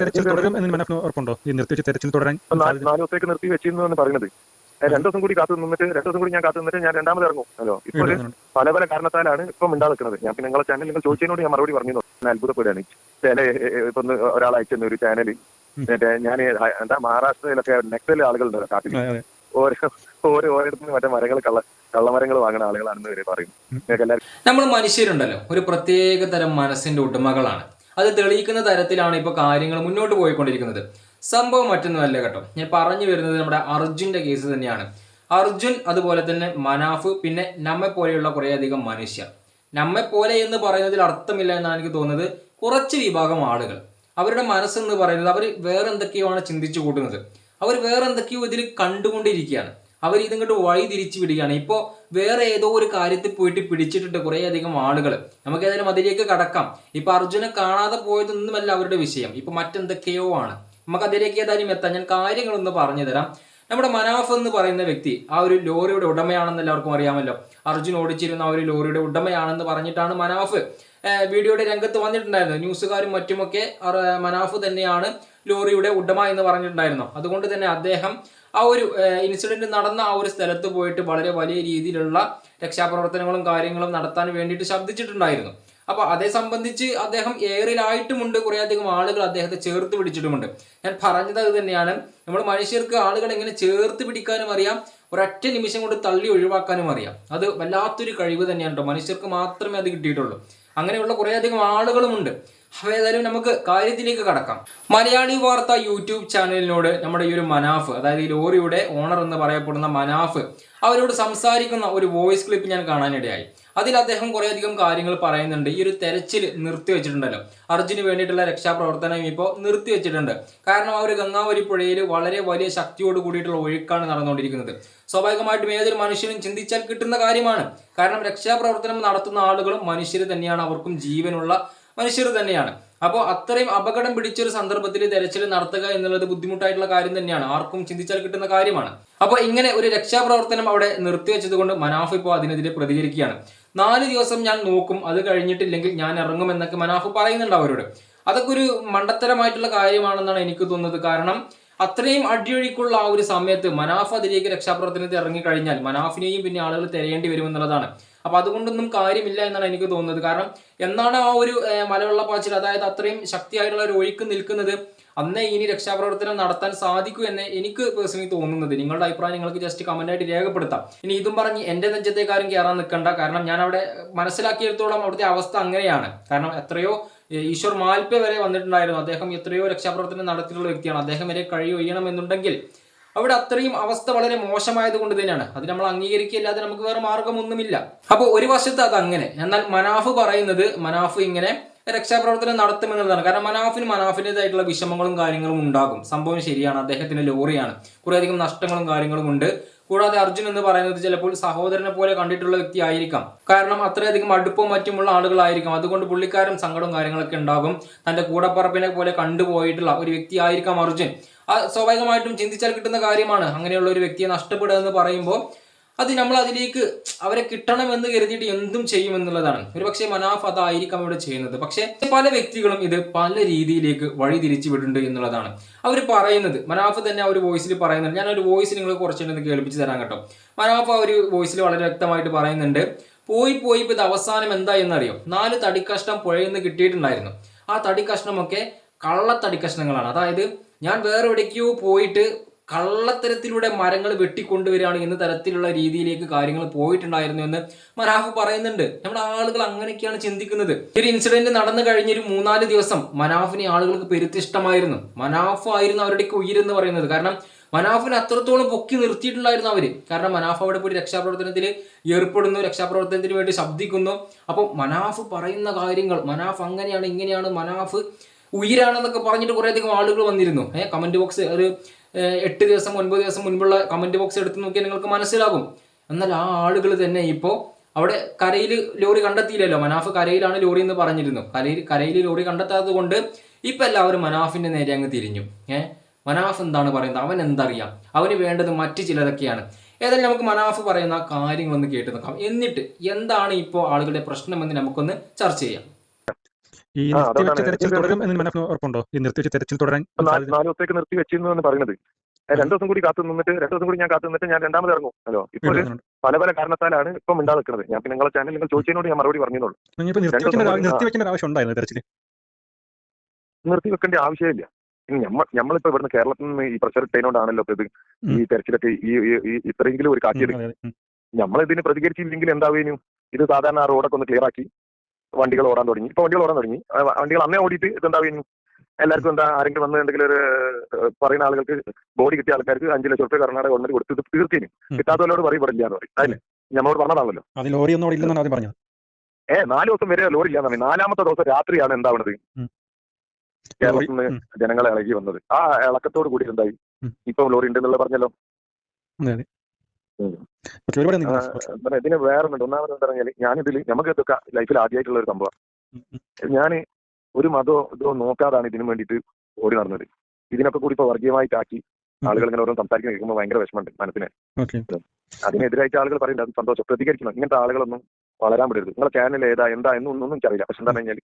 തെരച്ചിൽ തുടരും എന്ന് മനസ്സിന് ഉറപ്പുണ്ടോ? ഈ നിർത്തിവെച്ച് തെരച്ചിൽ തുടരാൻ നാല് ദിവസത്തേക്ക് നിർത്തി വെച്ചിരുന്നു എന്ന് പറയുന്നത്. രണ്ടു ദിവസം കൂടി കാത്തു നിന്നിട്ട് രണ്ടു ദിവസം കൂടി ഞാൻ കാത്തു നിന്നിട്ട് ഞാൻ രണ്ടാമത് ഇറങ്ങും. ഹലോ ഇപ്പോൾ പല പല കാരണത്താലാണ് ഇപ്പം മിണ്ടാ നിൽക്കുന്നത് ഞാൻ പിന്നെ നിങ്ങളെ ചാനൽ നിങ്ങൾ ചോദിച്ചതിനോട് ഞാൻ മറുപടി പറഞ്ഞു ഞാൻ അത്ഭുതപ്പെടുകയാണ്. ചില ഇപ്പൊ ഒരാൾ അയച്ചെന്ന ഒരു ചാനൽ മറ്റേ ഞാൻ എന്താ മഹാരാഷ്ട്രയിലൊക്കെ നെക്സൽ ആളുകളുണ്ട് കാട്ടിൽ. ഓരോ ഓരോ ഓരോരുത്തരും മറ്റേ മരങ്ങൾ കള്ള കള്ളമരങ്ങൾ വാങ്ങുന്ന ആളുകളാണെന്ന് ഇവർ പറയും. നമ്മൾ മനുഷ്യരുണ്ടല്ലോ. ഒരു പ്രത്യേക തരം മനസ്സിന്റെ ഉടമകളാണ്. അത് തെളിയിക്കുന്ന തരത്തിലാണ് ഇപ്പോൾ കാര്യങ്ങൾ മുന്നോട്ട് പോയിക്കൊണ്ടിരിക്കുന്നത്. സംഭവം മറ്റൊന്നുമല്ല കേട്ടോ. ഞാൻ പറഞ്ഞു വരുന്നത് നമ്മുടെ അർജുന്റെ കേസ് തന്നെയാണ്. അർജുൻ അതുപോലെ തന്നെ മനാഫ് പിന്നെ നമ്മെ പോലെയുള്ള കുറേയധികം മനുഷ്യർ. നമ്മെ പോലെ എന്ന് പറയുന്നതിൽ അർത്ഥമില്ല എന്നാണ് എനിക്ക് തോന്നുന്നത്. കുറച്ച് വിഭാഗം ആളുകൾ. അവരുടെ മനസ്സെന്ന് പറയുന്നത് അവർ വേറെന്തൊക്കെയോ ആണ് ചിന്തിച്ചു കൂട്ടുന്നത്. അവർ വേറെന്തൊക്കെയോ ഇതിൽ കണ്ടുകൊണ്ടിരിക്കുകയാണ്. അവർ ഇതിങ്ങോട്ട് വഴി തിരിച്ചു വിടുകയാണ്. ഇപ്പോൾ വേറെ ഏതോ ഒരു കാര്യത്തിൽ പോയിട്ട് പിടിച്ചിട്ടുണ്ട് കുറേ അധികം ആളുകൾ നമുക്ക് ഏതായാലും അതിലേക്ക് കടക്കാം. ഇപ്പൊ അർജുനെ കാണാതെ പോയതൊന്നുമല്ല അവരുടെ വിഷയം. ഇപ്പൊ മറ്റെന്തൊക്കെയോ ആണ്. നമുക്ക് അതിലേക്ക് ഏതായാലും എത്താം. ഞാൻ കാര്യങ്ങളൊന്ന് പറഞ്ഞു തരാം. നമ്മുടെ മനാഫ് എന്ന് പറയുന്ന വ്യക്തി ആ ഒരു ലോറിയുടെ ഉടമയാണെന്ന് എല്ലാവർക്കും അറിയാമല്ലോ. അർജുൻ ഓടിച്ചിരുന്ന ആ ഒരു ലോറിയുടെ ഉടമയാണെന്ന് പറഞ്ഞിട്ടാണ് മനാഫ് വീഡിയോയുടെ രംഗത്ത് വന്നിട്ടുണ്ടായിരുന്നു. ന്യൂസുകാരും മറ്റുമൊക്കെ മനാഫ് തന്നെയാണ് ലോറിയുടെ ഉടമ എന്ന് പറഞ്ഞിട്ടുണ്ടായിരുന്നു. അതുകൊണ്ട് തന്നെ അദ്ദേഹം ആ ഒരു ഇൻസിഡന്റ് നടന്ന ആ ഒരു സ്ഥലത്ത് പോയിട്ട് വളരെ വലിയ രീതിയിലുള്ള രക്ഷാപ്രവർത്തനങ്ങളും കാര്യങ്ങളും നടത്താൻ വേണ്ടിയിട്ട് ശബ്ദിച്ചിട്ടുണ്ടായിരുന്നു. അപ്പൊ അതേ സംബന്ധിച്ച് അദ്ദേഹം എയറിലായിട്ടുമുണ്ട് അധികം ആളുകൾ അദ്ദേഹത്തെ ചേർത്ത് പിടിച്ചിട്ടുമുണ്ട്. ഞാൻ പറഞ്ഞത് അത് തന്നെയാണ്. നമ്മൾ മനുഷ്യർക്ക് ആളുകൾ എങ്ങനെ ചേർത്ത് പിടിക്കാനും അറിയാം ഒരൊറ്റ നിമിഷം കൊണ്ട് തള്ളി ഒഴിവാക്കാനും അറിയാം. അത് വല്ലാത്തൊരു കഴിവ് തന്നെയാണ് കേട്ടോ. മനുഷ്യർക്ക് മാത്രമേ അത് കിട്ടിയിട്ടുള്ളൂ. അങ്ങനെയുള്ള കുറേ അധികം ആളുകളുമുണ്ട്. അപ്പൊ ഏതായാലും നമുക്ക് കാര്യത്തിലേക്ക് കടക്കാം. മലയാളി വാർത്ത യൂട്യൂബ് ചാനലിനോട് നമ്മുടെ ഈ ഒരു മനാഫ് അതായത് ഈ ലോറിയുടെ ഓണർ എന്ന് പറയപ്പെടുന്ന മനാഫ് അവരോട് സംസാരിക്കുന്ന ഒരു വോയിസ് ക്ലിപ്പ് ഞാൻ കാണാനിടയായി. അതിൽ അദ്ദേഹം കുറേയധികം കാര്യങ്ങൾ പറയുന്നുണ്ട്. ഈ ഒരു തെരച്ചിൽ നിർത്തിവെച്ചിട്ടുണ്ടല്ലോ അർജുന് വേണ്ടിയിട്ടുള്ള രക്ഷാപ്രവർത്തനം ഇപ്പോൾ നിർത്തിവെച്ചിട്ടുണ്ട് കാരണം ആ ഒരു ഗംഗാവലി പുഴയിൽ വളരെ വലിയ ശക്തിയോട് കൂടിയിട്ടുള്ള ഒഴുക്കാണ് നടന്നുകൊണ്ടിരിക്കുന്നത്. സ്വാഭാവികമായിട്ടും ഏതൊരു മനുഷ്യനും ചിന്തിച്ചാൽ കിട്ടുന്ന കാര്യമാണ്. കാരണം രക്ഷാപ്രവർത്തനം നടത്തുന്ന ആളുകളും മനുഷ്യർ തന്നെയാണ്. അവർക്കും ജീവനുള്ള മനുഷ്യർ തന്നെയാണ്. അപ്പോൾ അത്രയും അപകടം പിടിച്ചൊരു സന്ദർഭത്തിൽ തെരച്ചിൽ നടത്തുക എന്നുള്ളത് ബുദ്ധിമുട്ടായിട്ടുള്ള കാര്യം തന്നെയാണ്. ആർക്കും ചിന്തിച്ചാൽ കിട്ടുന്ന കാര്യമാണ്. അപ്പോൾ ഇങ്ങനെ ഒരു രക്ഷാപ്രവർത്തനം അവിടെ നിർത്തിവെച്ചത് കൊണ്ട് മനാഫ് ഇപ്പോൾ അതിനെതിരെ പ്രതികരിക്കുകയാണ്. നാല് ദിവസം ഞാൻ നോക്കും അത് കഴിഞ്ഞിട്ടില്ലെങ്കിൽ ഞാൻ ഇറങ്ങും എന്നൊക്കെ മനാഫ് പറയുന്നുണ്ട് അവരോട്. അതൊക്കെ ഒരു മണ്ടത്തരമായിട്ടുള്ള കാര്യമാണെന്നാണ് എനിക്ക് തോന്നുന്നത്. കാരണം അത്രയും അടിയൊഴുക്കുള്ള ആ ഒരു സമയത്ത് മനാഫ് അതിലേക്ക് രക്ഷാപ്രവർത്തനത്തിൽ ഇറങ്ങിക്കഴിഞ്ഞാൽ മനാഫിനെയും പിന്നെ ആളുകൾ തിരയേണ്ടി വരുമെന്നുള്ളതാണ്. അപ്പൊ അതുകൊണ്ടൊന്നും കാര്യമില്ല എന്നാണ് എനിക്ക് തോന്നുന്നത്. കാരണം എന്നാണ് ആ ഒരു മലവെള്ളപ്പാച്ചിൽ അതായത് അത്രയും ശക്തിയായിട്ടുള്ള ഒരു ഒഴുക്ക് നിൽക്കുന്നത്? അന്നേ ഇനി രക്ഷാപ്രവർത്തനം നടത്താൻ സാധിക്കൂ എന്ന് എനിക്ക് പേഴ്സണലി തോന്നുന്നത്. നിങ്ങളുടെ അഭിപ്രായം നിങ്ങൾക്ക് ജസ്റ്റ് കമന്റ് ആയിട്ട് രേഖപ്പെടുത്താം. ഇനി ഇതും പറഞ്ഞ് എന്റെ നെഞ്ചത്തേക്കാരും കയറാൻ നിൽക്കണ്ട. കാരണം ഞാൻ അവിടെ മനസ്സിലാക്കിയെടുത്തോളം അവിടുത്തെ അവസ്ഥ അങ്ങനെയാണ്. കാരണം എത്രയോ ഈശ്വർ മാൽപ്പെ വരെ വന്നിട്ടുണ്ടായിരുന്നു. അദ്ദേഹം എത്രയോ രക്ഷാപ്രവർത്തനം നടത്തിയിട്ടുള്ള വ്യക്തിയാണ്. അദ്ദേഹം വരെ കഴി ഒയ്യണമെന്നുണ്ടെങ്കിൽ അവിടെ അത്രയും അവസ്ഥ വളരെ മോശമായത് കൊണ്ട് തന്നെയാണ്. അത് നമ്മൾ അംഗീകരിക്കുകയല്ലാതെ നമുക്ക് വേറെ മാർഗമൊന്നുമില്ല. അപ്പോൾ ഒരു വശത്ത് അത് അങ്ങനെ എന്നാൽ മനാഫ് പറയുന്നത് മനാഫ് ഇങ്ങനെ രക്ഷാപ്രവർത്തനം നടത്തുമെന്നുള്ളതാണ്. കാരണം മനാഫിന് മനാഫിന്റെതായിട്ടുള്ള വിഷമങ്ങളും കാര്യങ്ങളും ഉണ്ടാകും. സംഭവം ശരിയാണ്. അദ്ദേഹത്തിന്റെ ലോറിയാണ്. കുറേയധികം നഷ്ടങ്ങളും കാര്യങ്ങളും ഉണ്ട്. കൂടാതെ അർജുൻ എന്ന് പറയുന്നത് ചിലപ്പോൾ സഹോദരനെ പോലെ കണ്ടിട്ടുള്ള വ്യക്തി ആയിരിക്കാം. കാരണം അത്രയധികം അടുപ്പവും മറ്റുമുള്ള ആളുകളായിരിക്കാം. അതുകൊണ്ട് പുള്ളിക്കാരൻ സങ്കടവും കാര്യങ്ങളൊക്കെ ഉണ്ടാകും. തന്റെ കൂടപ്പറപ്പിനെ പോലെ കണ്ടുപോയിട്ടുള്ള ഒരു വ്യക്തി ആയിരിക്കാം അർജുൻ. സ്വാഭാവികമായിട്ടും ചിന്തിച്ചാൽ കിട്ടുന്ന കാര്യമാണ്. അങ്ങനെയുള്ള ഒരു വ്യക്തിയെ നഷ്ടപ്പെടുക എന്ന് പറയുമ്പോൾ അത് നമ്മൾ അതിലേക്ക് അവരെ കിട്ടണമെന്ന് കരുതിയിട്ട് എന്തും ചെയ്യും എന്നുള്ളതാണ്. ഒരു പക്ഷേ മനാഫ് അതായിരിക്കാം അവിടെ ചെയ്യുന്നത്. പക്ഷേ പല വ്യക്തികളും ഇത് പല രീതിയിലേക്ക് വഴി തിരിച്ചു വിടുന്നുണ്ട് എന്നുള്ളതാണ്. അവർ പറയുന്നത് മനാഫ് തന്നെ ഒരു വോയിസിൽ പറയുന്നുണ്ട്. ഞാൻ ഒരു വോയിസ് നിങ്ങൾ കുറച്ചുകൂടി കേൾപ്പിച്ച് തരാൻ കേട്ടോ. മനാഫ് ആ ഒരു വോയിസിൽ വളരെ വ്യക്തമായിട്ട് പറയുന്നുണ്ട് പോയി പോയി ഇപ്പോൾ ഇത് അവസാനം എന്താ എന്നറിയോ? നാല് തടിക്കഷ്ണം പുഴയിൽ കിട്ടിയിട്ടുണ്ടായിരുന്നു. ആ തടിക്കഷ്ണമൊക്കെ കള്ളത്തടിക്കഷ്ണങ്ങളാണ്. അതായത് ഞാൻ വേറെ എവിടേക്കോ പോയിട്ട് കള്ളത്തരത്തിലൂടെ മരങ്ങൾ വെട്ടിക്കൊണ്ടുവരികയാണ് എന്ന തരത്തിലുള്ള രീതിയിലേക്ക് കാര്യങ്ങൾ പോയിട്ടുണ്ടായിരുന്നു എന്ന് മനാഫ് പറയുന്നുണ്ട്. നമ്മുടെ ആളുകൾ അങ്ങനെയൊക്കെയാണ് ചിന്തിക്കുന്നത്. ഒരു ഇൻസിഡന്റ് നടന്നു കഴിഞ്ഞൊരു മൂന്നാൽ ദിവസം മനാഫിനെ ആളുകൾക്ക് പെരുത്തിഷ്ടമായിരുന്നു. മനാഫ് ആയിരുന്നു അവരുടെയൊക്കെ ഉയരെന്ന് പറയുന്നത്. കാരണം മനാഫിനെ അത്രത്തോളം പൊക്കി നിർത്തിയിട്ടുണ്ടായിരുന്നു അവർ. കാരണം മനാഫ് അവിടെ പോയി രക്ഷാപ്രവർത്തനത്തിൽ ഏർപ്പെടുന്നു രക്ഷാപ്രവർത്തനത്തിന് വേണ്ടി ശബ്ദിക്കുന്നു. അപ്പോൾ മനാഫ് പറയുന്ന കാര്യങ്ങൾ മനാഫ് അങ്ങനെയാണ് ഇങ്ങനെയാണ് മനാഫ് ഉയരാണെന്നൊക്കെ പറഞ്ഞിട്ട് കുറേയധികം ആളുകൾ വന്നിരുന്നു. ഏഹ് കമന്റ് ബോക്സ് ഒരു എട്ട് ദിവസം ഒൻപത് ദിവസം മുൻപുള്ള കമന്റ് ബോക്സ് എടുത്ത് നോക്കിയാൽ നിങ്ങൾക്ക് മനസ്സിലാകും. എന്നാൽ ആ ആളുകൾ തന്നെ ഇപ്പോൾ അവിടെ കരയിൽ ലോറി കണ്ടെത്തിയില്ലല്ലോ. മനാഫ് കരയിലാണ് ലോറി എന്ന് പറഞ്ഞിരുന്നു. കരയിൽ കരയിൽ ലോറി കണ്ടെത്താത്തത് കൊണ്ട് ഇപ്പം എല്ലാവരും മനാഫിന്റെ നേരെ അങ്ങ് തിരിഞ്ഞു. ഏഹ് മനാഫ് എന്താണ് പറയുന്നത്? അവൻ എന്തറിയാം? അവന് വേണ്ടത് മറ്റു ചിലതൊക്കെയാണ്. ഏതായാലും നമുക്ക് മനാഫ് പറയുന്ന കാര്യങ്ങളൊന്ന് കേട്ട് നോക്കാം. എന്നിട്ട് എന്താണ് ഇപ്പോൾ ആളുകളുടെ പ്രശ്നമെന്ന് നമുക്കൊന്ന് ചർച്ച ചെയ്യാം. ഈ നിർത്തിവെച്ച തെരച്ചിൽ തുടരും എന്ന് മനസ്സിന് ഉറപ്പുണ്ടോ? ഈ നിർത്തിവെച്ച തെരച്ചിൽ തുടരാൻ നാല് ദിവസത്തേക്ക് നിർത്തി വെച്ചിരുന്നു പറയുന്നത്. ഏ, രണ്ടു ദിവസം കൂടി കാത്തു നിന്നിട്ട് രണ്ടു ദിവസം കൂടി ഞാൻ കാത്തു നിന്നിട്ട് ഞാൻ രണ്ടാമത് ഇറങ്ങും. ഹലോ ഇപ്പോൾ പല പല കാരണത്താലാണ് ഇപ്പം മിണ്ടാ നിൽക്കുന്നത്. ഞാൻ നിങ്ങളെ ചാനൽ നിങ്ങൾ ചോദിച്ചതിനോട് ഞാൻ മറുപടി പറഞ്ഞോളൂ നിർത്തിവെക്കേണ്ട ഒരു ആവശ്യം ഉണ്ടായിരുന്നു തെരച്ചിൽ നിർത്തി വെക്കേണ്ട ആവശ്യമില്ല. നമ്മളിപ്പോ ഇവിടുന്ന് കേരളത്തിൽ നിന്ന് ഈ പ്രഷർ ഇട്ടതിനോടാണല്ലോ ഇത് ഈ. തെരച്ചിലൊക്കെ ഈ ഇത്രയെങ്കിലും ഒരു. നമ്മൾ ഇതിന് പ്രതികരിച്ചില്ലെങ്കിൽ എന്താവേനും ഇത് സാധാരണ ആ റോഡൊക്കെ ഒന്ന് ക്ലിയർ ആക്കി. വണ്ടികൾ ഓടാൻ തുടങ്ങി. ഇപ്പൊ വണ്ടികൾ ഓടാൻ തുടങ്ങി. വണ്ടികൾ അന്നേ ഓടിയിട്ട് ഇത് പിന്നെ എല്ലാവർക്കും എന്താ ആരെങ്കിലും വന്ന് എന്തെങ്കിലും ഒരു പറയുന്ന ആളുകൾക്ക് ബോഡി കിട്ടിയ ആൾക്കാർക്ക് അഞ്ചു ലക്ഷം റുപ്യ കർണാടക ഗവൺമെന്റ് കൊടുത്ത് തീർച്ചയായും കിട്ടാത്തവരോട് പറയപ്പെടില്ല എന്ന് പറയും. അതല്ലേ നമ്മളോട് പറഞ്ഞതാണല്ലോ. ഏ നാല് ദിവസം വരെ ലോറി ഇല്ലാന്ന് പറഞ്ഞു. നാലാമത്തെ ദിവസം രാത്രിയാണ് എന്താവണത്. കേരളത്തിൽ നിന്ന് ജനങ്ങളെ ഇളകി വന്നത്. ആ ഇളക്കത്തോട് കൂടി എന്തായി. ഇപ്പൊ ലോറി ഉണ്ടെന്നുള്ള പറഞ്ഞല്ലോ. ഇതിന് വേറെ ഉണ്ട്? ഒന്നാമത് എന്താ പറഞ്ഞാൽ ഞാനിതിൽ നമുക്ക് ഇതൊക്കെ ലൈഫിൽ ആദ്യമായിട്ടുള്ള ഒരു സംഭവം. ഞാൻ ഒരു മതോ ഇതോ നോക്കാതാണ് ഇതിനു വേണ്ടിയിട്ട് ഓടി നടന്നത്. ഇതിനൊക്കെ കൂടി ഇപ്പൊ വർഗീയമായിട്ടാക്കി ആളുകൾ ഇങ്ങനെ ഓരോ സംസാരിക്കുന്ന കേൾക്കുമ്പോൾ ഭയങ്കര വിഷമമുണ്ട് മനസ്സിന്. അതിനെതിരായിട്ട് ആളുകൾ പറയുന്നുണ്ട് അത് സന്തോഷം പ്രതികരിക്കണം. ഇങ്ങനത്തെ ആളുകളൊന്നും വളരാൻ പറ്റരുത്. നിങ്ങളെ ചാനൽ ഏതാ എന്താ എന്നൊന്നും ഒന്നും എനിക്കറിയില്ല. പക്ഷെ എന്താ കഴിഞ്ഞാൽ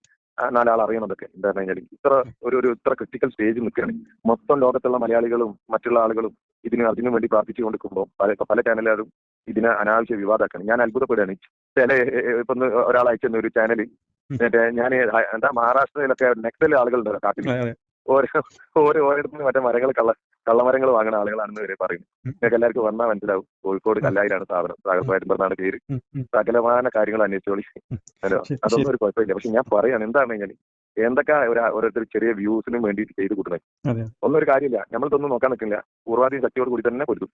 നാലാൾ അറിയണതൊക്കെ എന്താ കഴിഞ്ഞാൽ ഇത്ര ഒരു ഒരു ഇത്ര ക്രിട്ടിക്കൽ സ്റ്റേജ് നിൽക്കുകയാണ്. മൊത്തം ലോകത്തുള്ള മലയാളികളും മറ്റുള്ള ആളുകളും ഇതിന് അതിനു വേണ്ടി പ്രാർത്ഥിച്ചു കൊണ്ടിരിക്കുമ്പോൾ പല പല ചാനലുകാരും ഇതിനെ അനാവശ്യ വിവാദമാക്കണം ഞാൻ അത്ഭുതപ്പെടുകയാണ്. ചില ഇപ്പൊ ഒരാൾ അയച്ചെന്ന ഒരു ചാനൽ മറ്റേ ഞാൻ എന്താ മഹാരാഷ്ട്രയിലൊക്കെ നെക്സൽ ആളുകളുണ്ട് കാട്ടിൽ. ഓരോ ഓരോ ഓരോരുത്തരും മറ്റേ മരങ്ങൾ കള്ള കള്ളമരങ്ങൾ വാങ്ങുന്ന ആളുകളാണെന്ന് വരെ പറയും. ഉം. നിങ്ങൾക്ക് എല്ലാവർക്കും വന്നാൽ മനസ്സിലാവും. കോഴിക്കോട് കല്ലായിലാണ് സ്ഥാപനം. സാഗർഭായിരുന്നാണ് പേര്. സകലമായ. സകലമാന കാര്യങ്ങൾ അന്വേഷിച്ചോളി. ഹലോ അതൊന്നും ഒരു കുഴപ്പമില്ല. പക്ഷെ ഞാൻ പറയാണ് എന്താണ് ഞാൻ എന്തൊക്കെ ഒരു ഓരോരുത്തർ ചെറിയ വ്യൂസിനും വേണ്ടി ചെയ്ത് കൂട്ടുന്നത്? അതെ ഒന്നും ഒരു കാര്യമില്ല. നമ്മളിതൊന്നും നോക്കാൻ നിൽക്കില്ല. പൂർവാധീന ശക്തിയോട് കൂടി തന്നെ കൊടുത്തു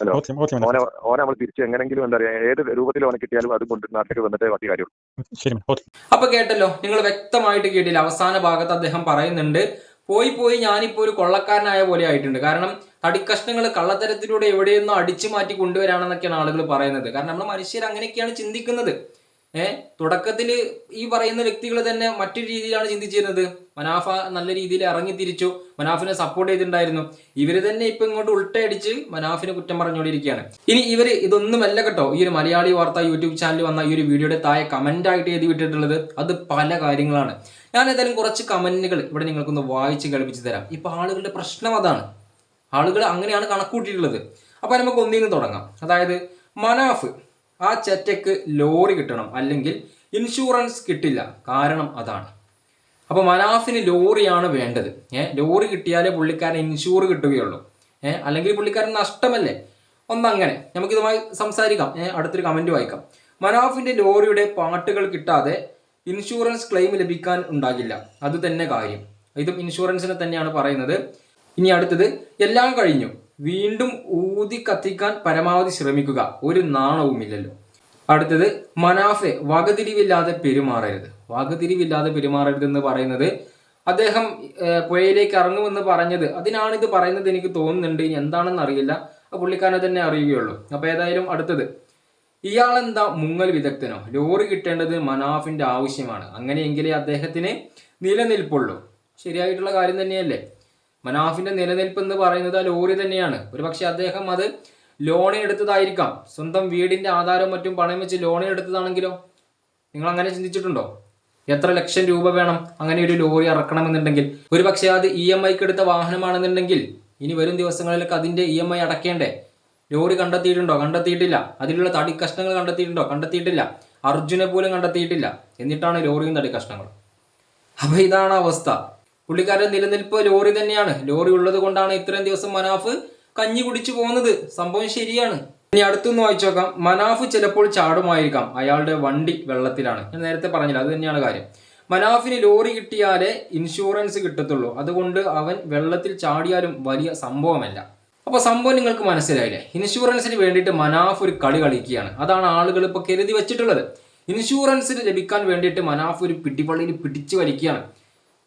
ഹലോ. ഓക്കെ ഓക്കെ ഓനെ ഓനെ നമ്മൾ തിരിച്ച് എങ്ങനെങ്കിലും എന്താ പറയാ ഏത് രൂപത്തിൽ ഓനെ കിട്ടിയാലും അത് കൊണ്ട് നാട്ടിലേക്ക് വന്നിട്ടേ ബാക്കി കാര്യമുള്ളൂ. അപ്പൊ കേട്ടല്ലോ നിങ്ങൾ വ്യക്തമായിട്ട് കേട്ടില്ല. അവസാന ഭാഗത്ത് അദ്ദേഹം പറയുന്നുണ്ട് പോയി പോയി ഞാനിപ്പോ ഒരു കൊള്ളക്കാരനായ പോലെ ആയിട്ടുണ്ട്. കാരണം തടിക്കഷ്ണങ്ങൾ കള്ളത്തരത്തിലൂടെ എവിടെയൊന്നും അടിച്ചു മാറ്റി കൊണ്ടുവരാണെന്നൊക്കെയാണ് ആളുകൾ പറയുന്നത്. കാരണം നമ്മൾ മനുഷ്യർ അങ്ങനെയൊക്കെയാണ് ചിന്തിക്കുന്നത്. ഏഹ് തുടക്കത്തിൽ ഈ പറയുന്ന വ്യക്തികൾ തന്നെ മറ്റൊരു രീതിയിലാണ് ചിന്തിച്ചിരുന്നത്. മനാഫ നല്ല രീതിയിൽ ഇറങ്ങി തിരിച്ചു. മനാഫിനെ സപ്പോർട്ട് ചെയ്തിട്ടുണ്ടായിരുന്നു. ഇവർ തന്നെ ഇപ്പൊ ഇങ്ങോട്ട് ഉൾട്ടയടിച്ച് മനാഫിനെ കുറ്റം പറഞ്ഞുകൊണ്ടിരിക്കുകയാണ്. ഇനി ഇവർ ഇതൊന്നുമല്ല കേട്ടോ. ഈ ഒരു മലയാളി വാർത്ത യൂട്യൂബ് ചാനൽ വന്ന ഈ ഒരു വീഡിയോയുടെ താഴെ കമന്റ് ആയിട്ട് എഴുതി വിട്ടിട്ടുള്ളത് അത് പല കാര്യങ്ങളാണ്. ഞാൻ ഏതായാലും കുറച്ച് കമന്റുകൾ ഇവിടെ നിങ്ങൾക്കൊന്ന് വായിച്ച് കളിപ്പിച്ച് തരാം. ഇപ്പൊ ആളുകളുടെ പ്രശ്നം അതാണ്. ആളുകൾ അങ്ങനെയാണ് കണക്കൂട്ടിയിട്ടുള്ളത്. അപ്പൊ നമുക്ക് ഒന്നിൽ നിന്ന് തുടങ്ങാം. അതായത് മനാഫ് ആ ചെറ്റയ്ക്ക് ലോറി കിട്ടണം അല്ലെങ്കിൽ ഇൻഷുറൻസ് കിട്ടില്ല. കാരണം അതാണ്. അപ്പോൾ മനാഫിന് ലോറിയാണ് വേണ്ടത്. ഏഹ് ലോറി കിട്ടിയാലേ പുള്ളിക്കാരൻ ഇൻഷൂർ കിട്ടുകയുള്ളൂ. ഏഹ് അല്ലെങ്കിൽ പുള്ളിക്കാരൻ നഷ്ടമല്ലേ? ഒന്നങ്ങനെ. നമുക്കിതുമായി സംസാരിക്കാം. അടുത്തൊരു കമന്റ് വായിക്കാം. മനാഫിന്റെ ലോറിയുടെ പാട്ടുകൾ കിട്ടാതെ ഇൻഷുറൻസ് ക്ലെയിം ലഭിക്കാൻ ഉണ്ടാകില്ല. അത് തന്നെ കാര്യം. ഇതും ഇൻഷുറൻസിനെ തന്നെയാണ് പറയുന്നത്. ഇനി അടുത്തത്. എല്ലാം കഴിഞ്ഞു. വീണ്ടും ഊതി കത്തിക്കാൻ പരമാവധി ശ്രമിക്കുക. ഒരു നാണവുമില്ലല്ലോ. അടുത്തത് മനാഫെ വകതിരിവില്ലാതെ പെരുമാറരുത്. വകതിരിവില്ലാതെ പെരുമാറരുത് എന്ന് പറയുന്നത് അദ്ദേഹം പുഴയിലേക്ക് ഇറങ്ങുമെന്ന് പറഞ്ഞത്. അതിനാണ് ഇത് പറയുന്നത് എനിക്ക് തോന്നുന്നുണ്ട്. ഇനി എന്താണെന്ന് അറിയില്ല. പുള്ളിക്കാരനെ തന്നെ അറിയുകയുള്ളൂ. അപ്പൊ ഏതായാലും അടുത്തത്. ഇയാളെന്താ മുങ്ങൽ വിദഗ്ധനോ? ലോറി കിട്ടേണ്ടത് മനാഫിന്റെ ആവശ്യമാണ്. അങ്ങനെയെങ്കിലേ അദ്ദേഹത്തിന് നിലനിൽപ്പുള്ളൂ. ശരിയായിട്ടുള്ള കാര്യം തന്നെയല്ലേ? മനാഫിന്റെ നിലനിൽപ്പ് എന്ന് പറയുന്നത് ആ ലോറി തന്നെയാണ്. ഒരുപക്ഷെ അദ്ദേഹം അത് ലോൺ എടുത്തതായിരിക്കാം. സ്വന്തം വീടിന്റെ ആധാരം മറ്റും പണയം വെച്ച് ലോൺ എടുത്തതാണെങ്കിലോ? നിങ്ങൾ അങ്ങനെ ചിന്തിച്ചിട്ടുണ്ടോ? എത്ര ലക്ഷം രൂപ വേണം അങ്ങനെ ഒരു ലോറി ഇറക്കണമെന്നുണ്ടെങ്കിൽ ഒരു പക്ഷെ അത് ഇ എം ഐക്ക് എടുത്ത വാഹനമാണെന്നുണ്ടെങ്കിൽ ഇനി വരും ദിവസങ്ങളിലൊക്കെ അതിന്റെ ഇ എം ഐ അടക്കേണ്ടേ ലോറി കണ്ടെത്തിയിട്ടുണ്ടോ? കണ്ടെത്തിയിട്ടില്ല. അതിലുള്ള തടി കഷ്ണങ്ങൾ കണ്ടെത്തിയിട്ടുണ്ടോ? കണ്ടെത്തിയിട്ടില്ല. അർജുനെ പോലും കണ്ടെത്തിയിട്ടില്ല. എന്നിട്ടാണ് ലോറിയും തടി കഷ്ണങ്ങൾ അപ്പൊ ഇതാണ് അവസ്ഥ. പുള്ളിക്കാരൻ നിലനിൽപ്പ് ലോറി തന്നെയാണ്. ലോറി ഉള്ളത് കൊണ്ടാണ് ഇത്രയും ദിവസം മനാഫ് കഞ്ഞി കുടിച്ചു പോകുന്നത്. സംഭവം ശരിയാണ്. ഇനി അടുത്തൊന്ന് വായിച്ചു നോക്കാം. മനാഫ് ചിലപ്പോൾ ചാടുമായിരിക്കാം. അയാളുടെ വണ്ടി വെള്ളത്തിലാണ്. ഞാൻ നേരത്തെ പറഞ്ഞില്ല. അത് തന്നെയാണ് കാര്യം. മനാഫിന് ലോറി കിട്ടിയാലേ ഇൻഷുറൻസ് കിട്ടത്തുള്ളൂ. അതുകൊണ്ട് അവൻ വെള്ളത്തിൽ ചാടിയാലും വലിയ സംഭവമല്ല. അപ്പൊ സംഭവം നിങ്ങൾക്ക് മനസ്സിലായില്ലേ? ഇൻഷുറൻസിന് വേണ്ടിയിട്ട് മനാഫ് ഒരു കളി കളിക്കുകയാണ്. അതാണ് ആളുകൾ ഇപ്പൊ കരുതി വെച്ചിട്ടുള്ളത്. ഇൻഷുറൻസിന് ലഭിക്കാൻ വേണ്ടിയിട്ട് മനാഫ് ഒരു പിടിപള്ളിയിൽ പിടിച്ചു വലിക്കുകയാണ്.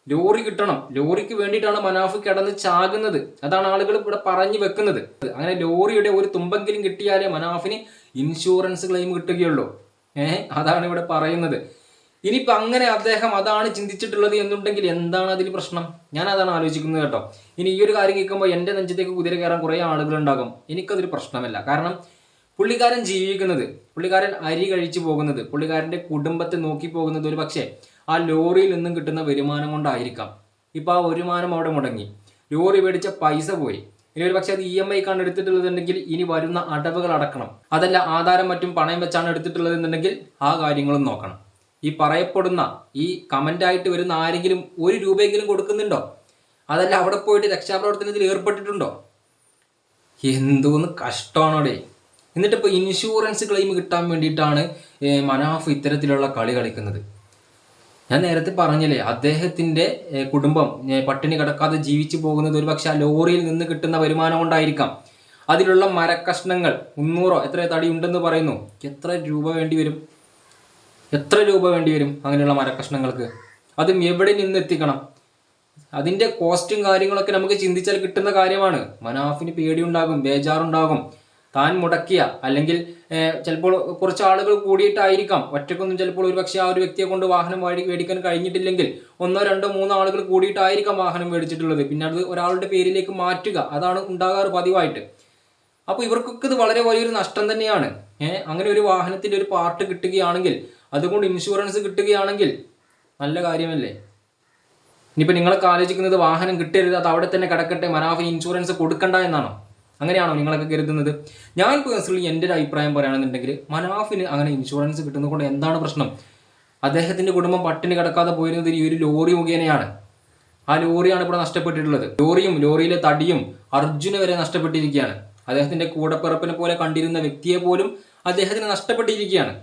ലോറി കിട്ടണം. ലോറിക്ക് വേണ്ടിയിട്ടാണ് മനാഫ് കിടന്ന് ചാകുന്നത്. അതാണ് ആളുകൾ ഇവിടെ പറഞ്ഞു വെക്കുന്നത്. അങ്ങനെ ലോറിയുടെ ഒരു തുമ്പെങ്കിലും കിട്ടിയാലേ മനാഫിന് ഇൻഷുറൻസ് ക്ലെയിം കിട്ടുകയുള്ളൂ. ഏഹ് അതാണ് ഇവിടെ പറയുന്നത്. ഇനിയിപ്പോൾ അങ്ങനെ അദ്ദേഹം അതാണ് ചിന്തിച്ചിട്ടുള്ളത് എന്നുണ്ടെങ്കിൽ എന്താണ് അതിൽ പ്രശ്നം? ഞാൻ അതാണ് ആലോചിക്കുന്നത് കേട്ടോ. ഇനി ഈ ഒരു കാര്യം കേൾക്കുമ്പോൾ എന്റെ നെഞ്ചത്തേക്ക് കുതിര കയറാൻ കുറേ ആളുകൾ ഉണ്ടാകും എനിക്കതൊരു പ്രശ്നമല്ല. കാരണം പുള്ളിക്കാരൻ ജീവിക്കുന്നത് പുള്ളിക്കാരൻ അരി കഴിച്ചു പോകുന്നത് പുള്ളിക്കാരന്റെ കുടുംബത്തെ നോക്കി പോകുന്നത് ഒരു പക്ഷേ ആ ലോറിയിൽ നിന്നും കിട്ടുന്ന വരുമാനം കൊണ്ടായിരിക്കാം. ഇപ്പൊ ആ വരുമാനം അവിടെ മുടങ്ങി. ലോറി മേടിച്ച പൈസ പോയി. ഇനി ഒരു പക്ഷേ അത് ഇ എം ഐ കാണ് എടുത്തിട്ടുള്ളതെന്നുണ്ടെങ്കിൽ ഇനി വരുന്ന അടവുകൾ അടക്കണം. അതല്ല ആധാരം മറ്റും പണയം വെച്ചാണ് എടുത്തിട്ടുള്ളതെന്നുണ്ടെങ്കിൽ ആ കാര്യങ്ങളും നോക്കണം. ഈ പറയപ്പെടുന്ന ഈ കമന്റ് ആയിട്ട് വരുന്ന ആരെങ്കിലും ഒരു രൂപയെങ്കിലും കൊടുക്കുന്നുണ്ടോ? അതല്ല അവിടെ പോയിട്ട് രക്ഷാപ്രവർത്തനത്തിൽ ഏർപ്പെട്ടിട്ടുണ്ടോ? എന്തോന്ന് കഷ്ടമാണോടെ. എന്നിട്ട് ഇപ്പോൾ ഇൻഷുറൻസ് ക്ലെയിം കിട്ടാൻ വേണ്ടിയിട്ടാണ് മനാഫ് ഇത്തരത്തിലുള്ള കളി കളിക്കുന്നത്. ഞാൻ നേരത്തെ പറഞ്ഞില്ലേ അദ്ദേഹത്തിന്റെ കുടുംബം പട്ടിണി കിടക്കാതെ ജീവിച്ചു പോകുന്നത് ഒരു പക്ഷെ ആ ലോറിയിൽ നിന്ന് കിട്ടുന്ന വരുമാനം കൊണ്ടായിരിക്കാം. അതിലുള്ള മരക്കഷ്ണങ്ങൾ മുന്നൂറോ എത്ര തടി ഉണ്ടെന്ന് പറയുന്നു. എത്ര രൂപ വേണ്ടി വരും? എത്ര രൂപ വേണ്ടി വരും അങ്ങനെയുള്ള മരക്കഷ്ണങ്ങൾക്ക്? അതും എവിടെ നിന്ന് എത്തിക്കണം? അതിന്റെ കോസ്റ്റും കാര്യങ്ങളൊക്കെ നമുക്ക് ചിന്തിച്ചാൽ കിട്ടുന്ന കാര്യമാണ്. മനാഫിന് പേടിയുണ്ടാകും ബേജാറുണ്ടാകും. താൻ മുടക്കിയ അല്ലെങ്കിൽ ചിലപ്പോൾ കുറച്ച് ആളുകൾ കൂടിയിട്ടായിരിക്കാം. ഒറ്റക്കൊന്നും ചിലപ്പോൾ ഒരു പക്ഷേ ആ ഒരു വ്യക്തിയെ കൊണ്ട് വാഹനം മേടിക്കാൻ കഴിഞ്ഞിട്ടില്ലെങ്കിൽ ഒന്നോ രണ്ടോ മൂന്നോ ആളുകൾ കൂടിയിട്ടായിരിക്കാം വാഹനം മേടിച്ചിട്ടുള്ളത്. പിന്നെ അത് ഒരാളുടെ പേരിലേക്ക് മാറ്റുക അതാണ് ഉണ്ടാകാറ് പതിവായിട്ട്. അപ്പോൾ ഇവർക്കൊക്കെ ഇത് വളരെ വലിയൊരു നഷ്ടം തന്നെയാണ്. ഏഹ് അങ്ങനെ ഒരു വാഹനത്തിന്റെ ഒരു പാർട്ട് കിട്ടുകയാണെങ്കിൽ അതുകൊണ്ട് ഇൻഷുറൻസ് കിട്ടുകയാണെങ്കിൽ നല്ല കാര്യമല്ലേ? ഇനിയിപ്പോൾ നിങ്ങളൊക്കെ ആലോചിക്കുന്നത് വാഹനം കിട്ടരുത് അത് അവിടെ തന്നെ കിടക്കട്ടെ മനാഫിന് ഇൻഷുറൻസ് കൊടുക്കണ്ട എന്നാണോ? അങ്ങനെയാണോ നിങ്ങളൊക്കെ കരുതുന്നത്? ഞാൻ പേഴ്സണലി എന്റെ ഒരു അഭിപ്രായം പറയുകയാണെന്നുണ്ടെങ്കിൽ മനാഫിന് അങ്ങനെ ഇൻഷുറൻസ് കിട്ടുന്നത് കൊണ്ട് എന്താണ് പ്രശ്നം? അദ്ദേഹത്തിന്റെ കുടുംബം പട്ടിണി കിടക്കാതെ പോയിരുന്നത് ഈ ഒരു ലോറി മുഖേനയാണ്. ആ ലോറിയാണ് ഇവിടെ നഷ്ടപ്പെട്ടിട്ടുള്ളത്. ലോറിയും ലോറിയിലെ തടിയും അർജുന വരെ നഷ്ടപ്പെട്ടിരിക്കുകയാണ്. അദ്ദേഹത്തിന്റെ കൂടപ്പിറപ്പിനെ പോലെ കണ്ടിരുന്ന വ്യക്തിയെ പോലും അദ്ദേഹത്തിന് നഷ്ടപ്പെട്ടിരിക്കുകയാണ്.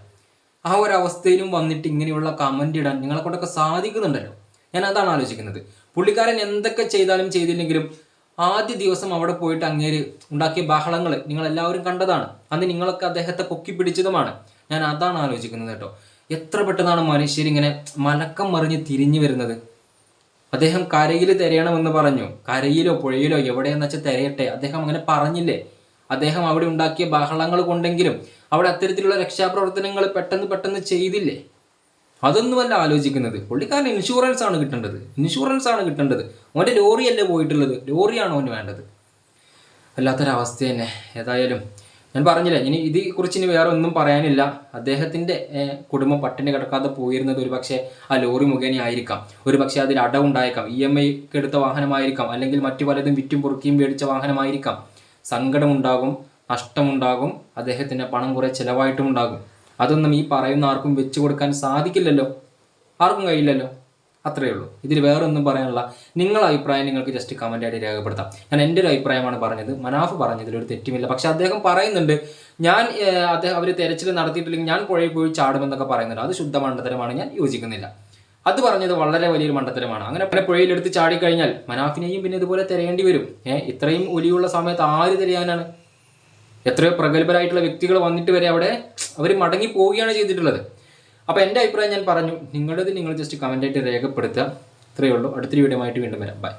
ആ ഒരു അവസ്ഥയിലും വന്നിട്ട് ഇങ്ങനെയുള്ള കമന്റ് ഇടാൻ നിങ്ങളെ കൊണ്ടൊക്കെ സാധിക്കുന്നുണ്ടല്ലോ. ഞാൻ അതാണ് ആലോചിക്കുന്നത്. പുള്ളിക്കാരൻ എന്തൊക്കെ ചെയ്താലും ചെയ്തില്ലെങ്കിലും ആദ്യ ദിവസം അവിടെ പോയിട്ട് അങ്ങേര് ഉണ്ടാക്കിയ ബഹളങ്ങൾ നിങ്ങൾ എല്ലാവരും കണ്ടതാണ്. അന്ന് നിങ്ങളൊക്കെ അദ്ദേഹത്തെ പൊക്കി പിടിച്ചതുമാണ്. ഞാൻ അതാണ് ആലോചിക്കുന്നത് കേട്ടോ. എത്ര പെട്ടെന്നാണ് മനുഷ്യരിങ്ങനെ മലക്കം മറിഞ്ഞ് തിരിഞ്ഞു വരുന്നത്? അദ്ദേഹം കരയിൽ തിരയണമെന്ന് പറഞ്ഞു. കരയിലോ പുഴയിലോ എവിടെയെന്ന് വെച്ചാൽ തിരയട്ടെ. അദ്ദേഹം അങ്ങനെ പറഞ്ഞില്ലേ? അദ്ദേഹം അവിടെ ഉണ്ടാക്കിയ ബഹളങ്ങൾ കൊണ്ടെങ്കിലും അവിടെ അത്തരത്തിലുള്ള രക്ഷാപ്രവർത്തനങ്ങൾ പെട്ടെന്ന് പെട്ടെന്ന് ചെയ്തില്ലേ? അതൊന്നുമല്ല ആലോചിക്കുന്നത്. പുള്ളിക്കാരൻ ഇൻഷുറൻസ് ആണ് കിട്ടേണ്ടത്. ഇൻഷുറൻസ് ആണ് കിട്ടേണ്ടത്. അവന്റെ ലോറിയല്ലേ പോയിട്ടുള്ളത്? ലോറിയാണ് അവന് വേണ്ടത്? വല്ലാത്തൊരവസ്ഥ തന്നെ ഏതായാലും ഞാൻ പറഞ്ഞില്ല ഇനി ഇതേക്കുറിച്ച് ഇനി വേറെ ഒന്നും പറയാനില്ല. അദ്ദേഹത്തിന്റെ കുടുംബം പട്ടിണി കിടക്കാതെ പോയിരുന്നത് ഒരു പക്ഷേ ആ ലോറി മുഖേന ആയിരിക്കാം. ഒരു പക്ഷേ അതിൽ അടവുണ്ടായേക്കാം. ഇ എം ഐ എടുത്ത വാഹനമായിരിക്കാം. അല്ലെങ്കിൽ മറ്റു പലതും വിറ്റും പൊറുക്കിയും മേടിച്ച വാഹനമായിരിക്കാം. സങ്കടമുണ്ടാകും നഷ്ടമുണ്ടാകും അദ്ദേഹത്തിന്റെ പണം കുറേ ചിലവായിട്ടും ഉണ്ടാകും അതൊന്നും ഈ പറയുന്ന ആർക്കും വെച്ചു കൊടുക്കാൻ സാധിക്കില്ലല്ലോ. ആർക്കും കഴിയില്ലല്ലോ. അത്രയേ ഉള്ളൂ. ഇതിൽ വേറെ ഒന്നും പറയാനുള്ള നിങ്ങളുടെ അഭിപ്രായം നിങ്ങൾക്ക് ജസ്റ്റ് കമന്റ് ആയിട്ട് രേഖപ്പെടുത്താം. ഞാൻ എന്റെ ഒരു അഭിപ്രായമാണ് പറഞ്ഞത്. മനാഫ് പറഞ്ഞതിൽ ഒരു തെറ്റുമില്ല. പക്ഷെ അദ്ദേഹം പറയുന്നുണ്ട് ഞാൻ അദ്ദേഹം അവർ തെരച്ചിൽ നടത്തിയിട്ടില്ലെങ്കിൽ ഞാൻ പുഴയിൽ പോയി ചാടുമെന്നൊക്കെ പറയുന്നുണ്ട്. അത് ശുദ്ധ മണ്ഡലമാണ് ഞാൻ യോജിക്കുന്നില്ല. അത് പറഞ്ഞത് വളരെ വലിയൊരു മണ്ഡലമാണ് അങ്ങനെ പിന്നെ പുഴയിലെടുത്ത് ചാടിക്കഴിഞ്ഞാൽ മനാഫിനെയും പിന്നെ ഇതുപോലെ തിരയേണ്ടി വരും. ഏഹ് ഇത്രയും ഒലിയുള്ള സമയത്ത് ആര് തിരയാനാണ്? എത്രയോ പ്രഗത്ഭരായിട്ടുള്ള വ്യക്തികൾ വന്നിട്ട് വരെ അവിടെ അവർ മടങ്ങി പോവുകയാണ് ചെയ്തിട്ടുള്ളത്. അപ്പോൾ എന്റെ അഭിപ്രായം ഞാൻ പറഞ്ഞു നിങ്ങളുടേത് നിങ്ങൾ ജസ്റ്റ് കമന്റായിട്ട് രേഖപ്പെടുത്തുക. ഇത്രയേ ഉള്ളൂ. അടുത്തൊരു വീഡിയോ ആയിട്ട് വീണ്ടും വരാം. ബൈ